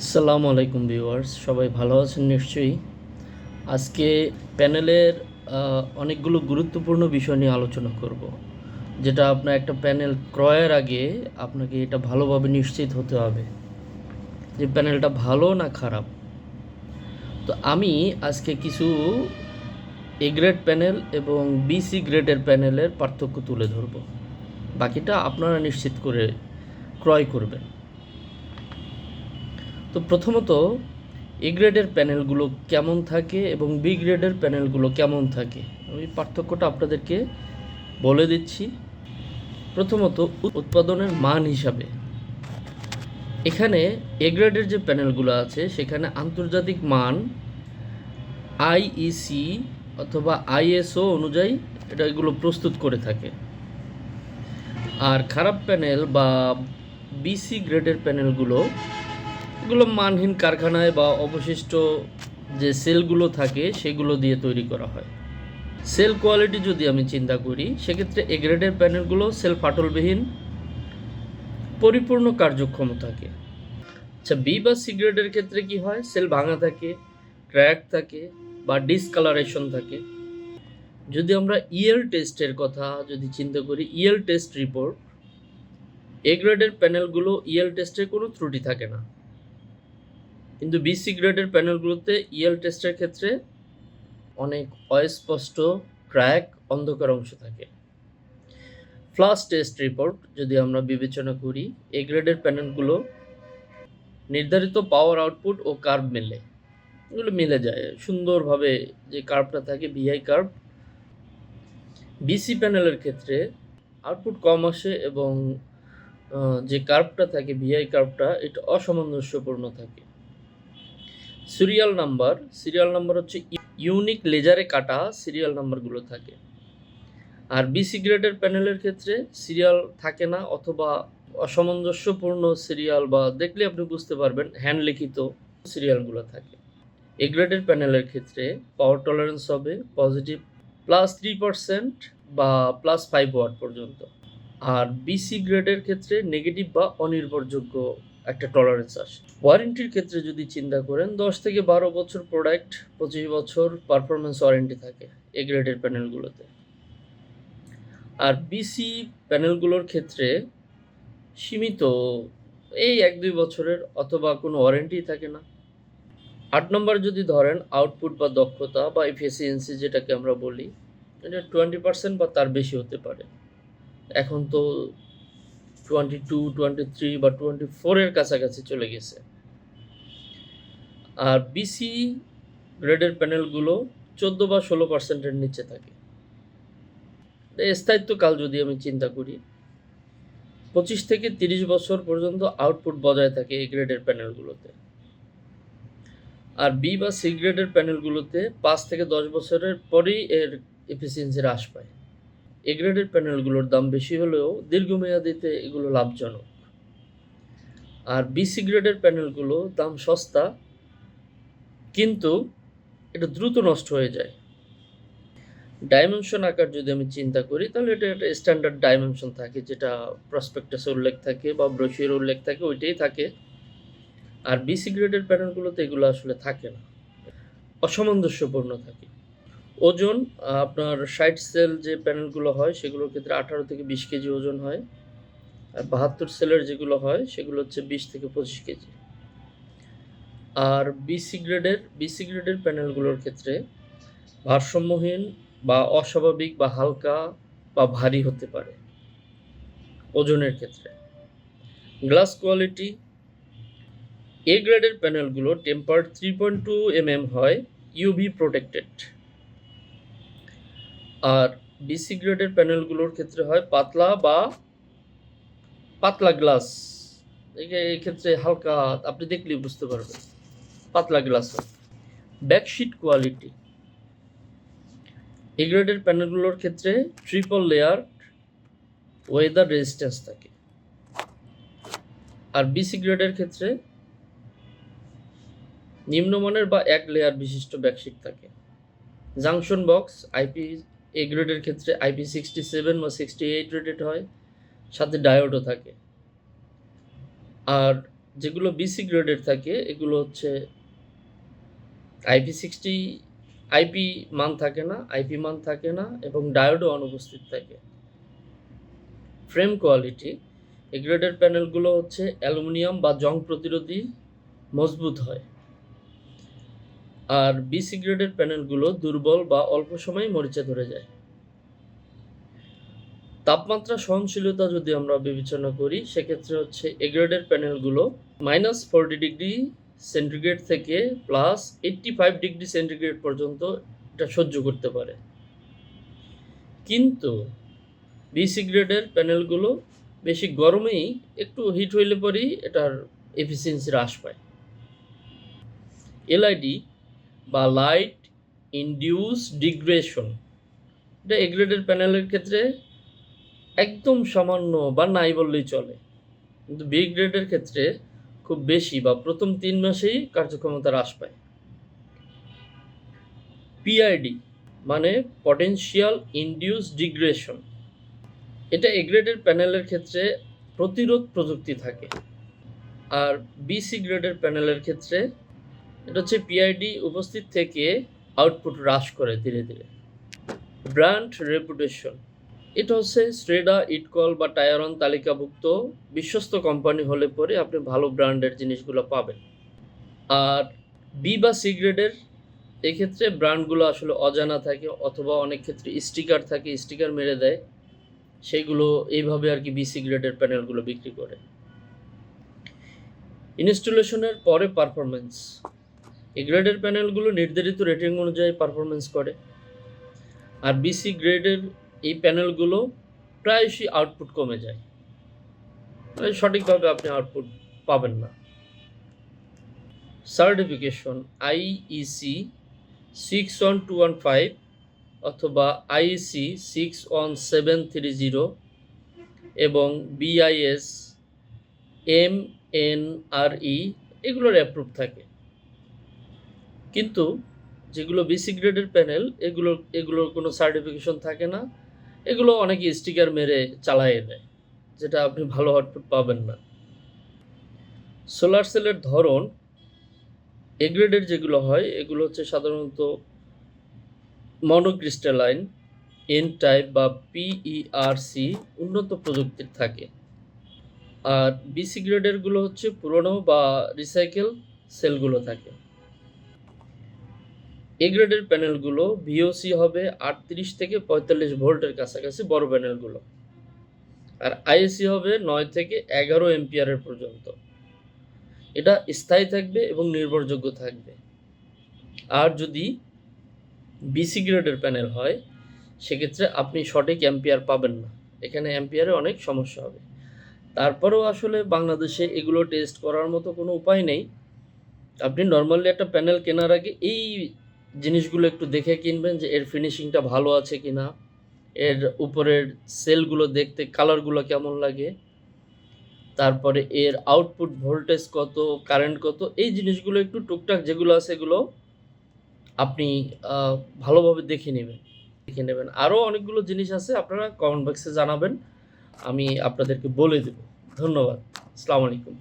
আসসালামু আলাইকুম ভিউয়ার্স, সবাই ভালো আছেন নিশ্চয়ই? আজকে প্যানেলের অনেকগুলো গুরুত্বপূর্ণ বিষয় নিয়ে আলোচনা করব, যেটা আপনার একটা প্যানেল ক্রয়ের আগে আপনাকে এটা ভালোভাবে নিশ্চিত হতে হবে যে প্যানেলটা ভালো না খারাপ। তো আমি আজকে কিছু এ গ্রেড প্যানেল এবং বিসি গ্রেডের প্যানেলের পার্থক্য তুলে ধরব। বাকিটা আপনারা নিশ্চিত করে ক্রয় করবেন। তো প্রথমত এ গ্রেডের প্যানেলগুলো কেমন থাকে এবং বি গ্রেডের প্যানেলগুলো কেমন থাকে? আমি পার্থক্যটা আপনাদেরকে বলে দিচ্ছি। প্রথমত, উৎ- উৎপাদনের মান হিসাবে। এখানে এ গ্রেডের যে প্যানেলগুলো আছে, সেখানে আন্তর্জাতিক মান আইইসি অথবা আইএসও অনুযায়ী এটা এগুলো প্রস্তুত করে থাকে। আর খারাপ প্যানেল বা বিসি গ্রেডের প্যানেলগুলো এগুলো মানহীন কারখানায় বা অবশিষ্ট যে সেলগুলো থাকে, সেগুলো দিয়ে তৈরি করা হয়। সেল কোয়ালিটি যদি আমি চিন্তা করি, সেক্ষেত্রে এগ্রেডের প্যানেলগুলো সেল ফাটলবিহীন, পরিপূর্ণ কার্যক্ষম থাকে। আচ্ছা বি বা সি গ্রেডের ক্ষেত্রে কি হয়? সেল ভাঙা থাকে, ক্র্যাক থাকে বা ডিসকালারেশন থাকে। যদি আমরা ইয়েল টেস্টের কথা যদি চিন্তা করি ইয়েল টেস্ট রিপোর্ট এগ্রেডের প্যানেলগুলো ইয়েল টেস্টের কোনো ত্রুটি থাকে না। কিন্তু বিসি গ্রেডের প্যানেলগুলোতে ইএল টেস্টের ক্ষেত্রে অনেক অস্পষ্ট ক্র্যাক অন্ধকার অংশ থাকে। ফ্লাশ টেস্ট রিপোর্ট যদি আমরা বিবেচনা করি এ গ্রেডের প্যানেলগুলো নির্ধারিত পাওয়ার আউটপুট ও কার্ভ মেলে। এগুলো মিলে যায়। সুন্দরভাবে যে কার্ভটা থাকে ভিআই কার্ভ বিসি প্যানেলের ক্ষেত্রে আউটপুট কম আসে এবং যে কার্ভটা থাকে ভিআই কার্ভটা এটা অসামঞ্জস্যপূর্ণ থাকে। সিরিয়াল নাম্বার সিরিয়াল নাম্বার হচ্ছে ইউনিক লেজারে কাটা সিরিয়াল নাম্বারগুলো থাকে। আর বিসি গ্রেডের প্যানেলের ক্ষেত্রে সিরিয়াল থাকে না অথবা অসামঞ্জস্যপূর্ণ সিরিয়াল বা দেখলে আপনি বুঝতে পারবেন হ্যান্ড লিখিত সিরিয়ালগুলো থাকে। এ গ্রেডের প্যানেলের ক্ষেত্রে পাওয়ার টলারেন্স হবে পজিটিভ প্লাস থ্রি পার্সেন্ট বা প্লাস ফাইভ ওয়াট পর্যন্ত। আর বিসি গ্রেডের ক্ষেত্রে নেগেটিভ বা অনির্ভরযোগ্য একটা টলারেন্স আসে। ওয়ারেন্টির ক্ষেত্রে যদি চিন্তা করেন, দশ থেকে বারো বছর প্রোডাক্ট পঁচিশ বছর পারফরমেন্স ওয়ারেন্টি থাকে এ গ্রেডের প্যানেলগুলোতে আর বিসি প্যানেলগুলোর ক্ষেত্রে সীমিত এই এক দুই বছরের অথবা কোনো ওয়ারেন্টি থাকে না। আট নম্বর যদি ধরেন আউটপুট বা দক্ষতা বা এফিসিয়েন্সি যেটাকে আমরা বলি, এটা টোয়েন্টি পার্সেন্ট বা তার বেশি হতে পারে। এখন তো টোয়েন্টি টু, টোয়েন্টি থ্রি বা টোয়েন্টি ফোরের কাছাকাছি চলে গেছে। আর বিসি গ্রেডের প্যানেলগুলো চোদ্দ বা ষোলো পার্সেন্টের নিচে থাকে। স্থায়িত্বকাল যদি আমি চিন্তা করি, পঁচিশ থেকে তিরিশ বছর পর্যন্ত আউটপুট বজায় থাকে এই গ্রেডের প্যানেলগুলোতে। আর বি বা সি গ্রেডের প্যানেলগুলোতে পাঁচ থেকে দশ বছরের পরেই এর এফিসিয়েন্সি হ্রাস পায়। এ প্যানেলগুলোর দাম বেশি হলেও দীর্ঘমেয়াদিতে এগুলো লাভজনক। আর বিসি গ্রেডের প্যানেলগুলো দাম সস্তা, কিন্তু এটা দ্রুত নষ্ট হয়ে যায়। ডাইমেনশন আকার যদি আমি চিন্তা করি, তাহলে এটা একটা স্ট্যান্ডার্ড ডাইমেনশন থাকে, যেটা প্রসপেক্টাসে উল্লেখ থাকে বা ব্রোশিয়ার উল্লেখ থাকে, ওইটাই থাকে। আর বিসি গ্রেডের প্যানেলগুলোতে এগুলো আসলে থাকে না। অসামঞ্জস্যপূর্ণ থাকে। ওজন, আপনার ষাট সেল যে প্যানেলগুলো হয়, সেগুলোর ক্ষেত্রে আঠারো থেকে বিশ কেজি ওজন হয়। আর বাহাত্তর সেলের যেগুলো হয়, সেগুলো হচ্ছে বিশ থেকে পঁচিশ কেজি। আর বিসি গ্রেডের বিসি গ্রেডের প্যানেলগুলোর ক্ষেত্রে ভারসাম্যহীন বা অস্বাভাবিক বা হালকা বা ভারী হতে পারে ওজনের ক্ষেত্রে। গ্লাস কোয়ালিটি এ গ্রেডের প্যানেলগুলো temper three point two M M হয় ইউভি প্রোটেক্টেড আর বিসি গ্রেডের প্যানেলগুলোর ক্ষেত্রে হয় পাতলা বা পাতলা গ্লাস এই ক্ষেত্রে হালকা, আপনি দেখলেই বুঝতে পারবেন। পাতলা গ্লাস হয়। ব্যাকশিট কোয়ালিটি এ গ্রেডের প্যানেলগুলোর ক্ষেত্রে ট্রিপল লেয়ার ওয়েদার রেজিস্ট্যান্স থাকে। আর বিসি গ্রেডের ক্ষেত্রে নিম্নমানের বা এক লেয়ার বিশিষ্ট ব্যাকশিট থাকে। জাংশন বক্স আইপি এ গ্রেডের ক্ষেত্রে আইপি সিক্সটি সেভেন বা সিক্সটি এইট রেটেড হয়, সাথে ডায়োডও থাকে। আর যেগুলো বিসি গ্রেডের থাকে, এগুলো হচ্ছে আইপি সিক্সটি আইপি মান থাকে না আইপি মান থাকে না এবং ডায়োডও অনুপস্থিত থাকে। ফ্রেম কোয়ালিটি এই গ্রেডের প্যানেলগুলো হচ্ছে অ্যালুমিনিয়াম বা জং প্রতিরোধী মজবুত হয়। আর বিসি গ্রেডের প্যানেলগুলো দুর্বল বা অল্প সময়ে মরিচা ধরে যায়। তাপমাত্রা সহনশীলতা যদি আমরা বিবেচনা করি, সেক্ষেত্রে হচ্ছে এ গ্রেডের প্যানেলগুলো মাইনাস ফোরটি ডিগ্রি সেন্টিগ্রেড থেকে plus eighty five degree centigrade পর্যন্ত এটা সহ্য করতে পারে। কিন্তু বিসি গ্রেডের প্যানেলগুলো বেশি গরমেই একটু হিট হইলে পরেই এটার এফিসিয়েন্সি হ্রাস পায়। এলআইডি বা লাইট ইনডিউস ডিগ্রেশন এটা এ গ্রেডের প্যানেলের ক্ষেত্রে একদম সামান্য বা নাই বললেই চলে। কিন্তু বি গ্রেডের ক্ষেত্রে খুব বেশি বা প্রথম তিন মাসেই কার্যক্ষমতা হ্রাস পায়। পিআইডি মানে পটেনশিয়াল ইনডিউস ডিগ্রেশন এটা এগ্রেডের প্যানেলের ক্ষেত্রে প্রতিরোধ প্রযুক্তি থাকে। আর বিসি গ্রেডের প্যানেলের ক্ষেত্রে এটা হচ্ছে পিআইডি উপস্থিত থেকে আউটপুট হ্রাস করে ধীরে ধীরে। ব্র্যান্ড রেপুটেশন এটা হচ্ছে শ্রেডা ইটকল বা টায়ারন তালিকাভুক্ত বিশ্বস্ত কোম্পানি হলে পরে আপনি ভালো ব্র্যান্ডের জিনিসগুলো পাবেন। আর বি বা সি এক্ষেত্রে ব্র্যান্ডগুলো আসলে অজানা থাকে অথবা অনেক ক্ষেত্রে স্টিকার থাকে স্টিকার মেরে দেয়। সেইগুলো এইভাবে আর কি বিসি গ্রেডের প্যানেলগুলো বিক্রি করে। ইনস্টলেশনের পরে পারফরমেন্স এই গ্রেডের প্যানেলগুলো নির্ধারিত রেটিং অনুযায়ী পারফরমেন্স করে। আর বিসি গ্রেডের এই প্যানেলগুলো প্রায়শই আউটপুট কমে যায়। মানে সঠিকভাবে আপনি আউটপুট পাবেন না। Certification IEC six one two one five অথবা IEC six one seven three zero এবং BIS M N R E এগুলোর অ্যাপ্রুভ থাকে। কিন্তু যেগুলো বিসি গ্রেডের প্যানেল এগুলো, এগুলোর কোনো সার্টিফিকেশন থাকে না। এগুলো অনেকে স্টিকার মেরে চালাইয়ে দেয় যেটা আপনি ভালো আউটপুট পাবেন না। সোলার সেলের ধরন এ গ্রেডের যেগুলো হয়, এগুলো হচ্ছে সাধারণত মনোক্রিস্টালাইন এন টাইপ বা পিইআরসি উন্নত প্রযুক্তির থাকে। আর বিসি গ্রেডেরগুলো হচ্ছে পুরনো বা রিসাইকেল সেলগুলো থাকে। এ গ্রেডের প্যানেলগুলো ভিওসি হবে আটত্রিশ থেকে পঁয়তাল্লিশ ভোল্টের কাছাকাছি বড় প্যানেলগুলো। আর আইএসি হবে নয় থেকে এগারো এম্পিয়ারের পর্যন্ত। এটা স্থায়ী থাকবে এবং নির্ভরযোগ্য থাকবে। আর যদি বিসি গ্রেডের প্যানেল হয়, সেক্ষেত্রে আপনি সঠিক অ্যাম্পিয়ার পাবেন না। এখানে অ্যাম্পিয়ারে অনেক সমস্যা হবে। তারপরেও আসলে বাংলাদেশে এগুলো টেস্ট করার মতো কোনো উপায় নেই। আপনি নর্মালি একটা প্যানেল কেনার আগে এই জিনিসগুলো একটু দেখে কিনবেন যে এর ফিনিশিংটা ভালো আছে কি না এর উপরের সেলগুলো দেখতে কালারগুলো কেমন লাগে, তারপরে এর আউটপুট ভোল্টেজ কত কারেন্ট কত, এই জিনিসগুলো একটু টুকটাক যেগুলো আছে এগুলো আপনি ভালোভাবে দেখে নেবেন দেখে নেবেন। আরও অনেকগুলো জিনিস আছে, আপনারা কমেন্ট বক্সে জানাবেন, আমি আপনাদেরকে বলে দেব। ধন্যবাদ। আসসালামু আলাইকুম।